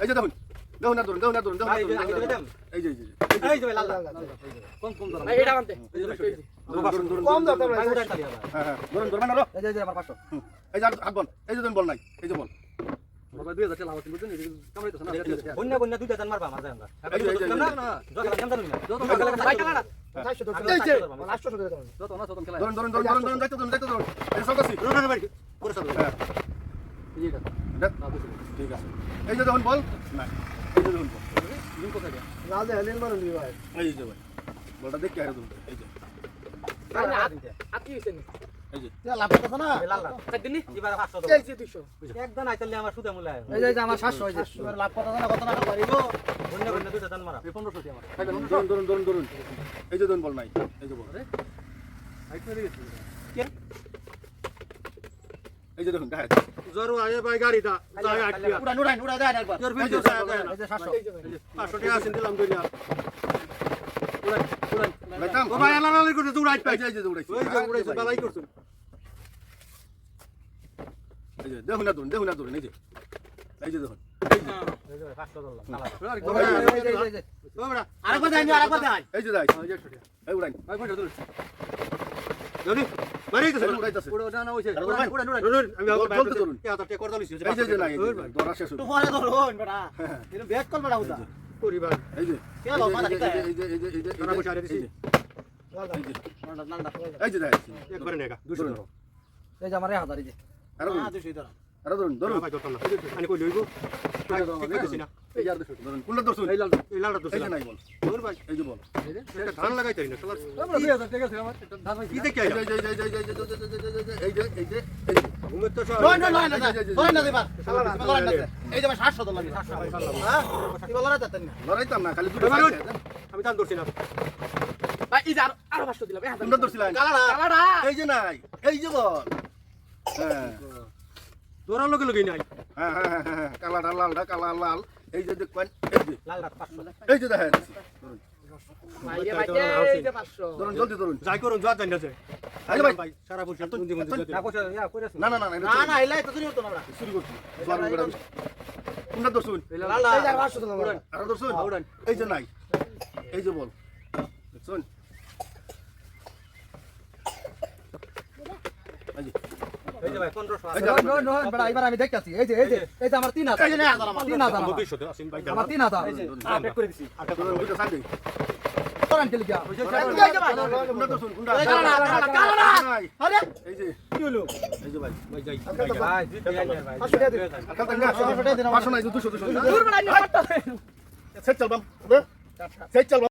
এই যে দেখুন দেখুন না ধরুন দেখুন না ধরুন দেখুন এই যে ধরুন? ধরুন। এই যে এই যে লাল লাল কম কম ধরো ভাই এটা আনতে ধরুন ধরুন ধরুন কম দাও ভাই। হ্যাঁ হ্যাঁ ধরুন ধরুন না এই যে এই যে আমার পাঁচশো। এই যে হাত- বল এই যে তুমি বল নাই এই যে বল ধরুন ধরুন ধরুন ধরুন ধরুন দেখতে ধরুন দেখতে ধরুন এই সব আছে হ্যাঁ এই এটা দেখ। না বুঝছি ঠিক আছে এই যে দেখুন বল। না এই যে দেখুন বল। দিন কোথায় গেল এই যে ভাই বলটা দেখি আরে তুমি এই যে। ভাই না আতি হইছে নি? এই যে। এই লাল লাল। চার দিন নি এবার 500 এই যে 200 একদম আইতালে আমার সুদে মূল্য আয় এই যে এই যে যে। মারা। আমার। ধরুন ধরুন ধরুন ধরুন। এই যে বল নাই। এই যে বল। হাইট মেরে গেছি এই যে দেখুন দেখা জরু আয়ে ভাই গাড়িটা যায় আটকিয়া উড়ান উড়ান উড়াই দেন একবার এই ভিডিও যায় যায় এই যে সাতশো এই যে ভাই 500 টাকা আছেন দিলাম দুইটা উড়ান উড়ান লাইতাম ও ভাই আলাদা আলাদা করতে উড়াই পাই এই যে এই যে ওই যে উড়াইছে বালাই করছেন এই যে দেখুন না ধরুন দেখুন না ধরুন এই যে এই যে দেখুন এই যে 500 এই যে বড়া আরেকবার দেন আরেকবার দেন এই যে যাই এই উড়াই ভাই পয়সা ধরুন উড়ো ধরুন এই যে দুশো আমার হাজার এই যে আরে 200 ধরো আরে ধরুন ধরুন ভাই ধরতাম না আমি কই লইব ঠিক না এই আর দুশো ধরুন কোনটা ধরছুন এই লাল এই লালটা তো এই নাই বল ধর ভাই এই যে বল এই এটা ধান না সবার আমরা দুই হাজার টাকা আছে আমার ধান কি দেখে এই যে এই যে এই যে এই যে এই যে ঘুমের তো সব নয় নয় নয় না নয় না দিবা লড়াই না এই যে ভাই 700 ধরলাম 700 হ্যাঁ কি লড়াই দিতেন না লড়াইতাম না খালি দুটো। আমি দান ধরছি না ভাই এই যে আরও আরও 500 দিলাম 1000 কোনটা ধরছিলেন কালাড়া কালাডা এই যে নাই এই যে বল হ্যাঁ ধরার লগে লগে নাই। হ্যাঁ হ্যাঁ হ্যাঁ হ্যাঁ কালাটা লালটা কালা লাল। এই যে দেখবেন এই যে। লাল এই যে দেখেন। ধরুন ভাই রে ভাই এই যে 500 ধরুন জলদি ধরুন। যাই করুন যা জানি আছে। এই যে ভাই। ভাই সারা বছর তুই মন্দির না কইছো কইরাছ না না না না এটা না না এলাই তো তুমি তো না শুরু করছি। জোয়ার করে আমি কোনটা ধরছুন? লাল এই যে 500 ধরলাম আর ধরছুন? উড়ান এই যে নাই। এই যে বল। দেখছুন আমি দেখতাছি এই যে এই যে এই যে আমার তিন হাজার এই যে না আমার তিন হাজার আমার। 200 আসেন ভাই আমার তিন হাজার করে নাই দুশো দুশো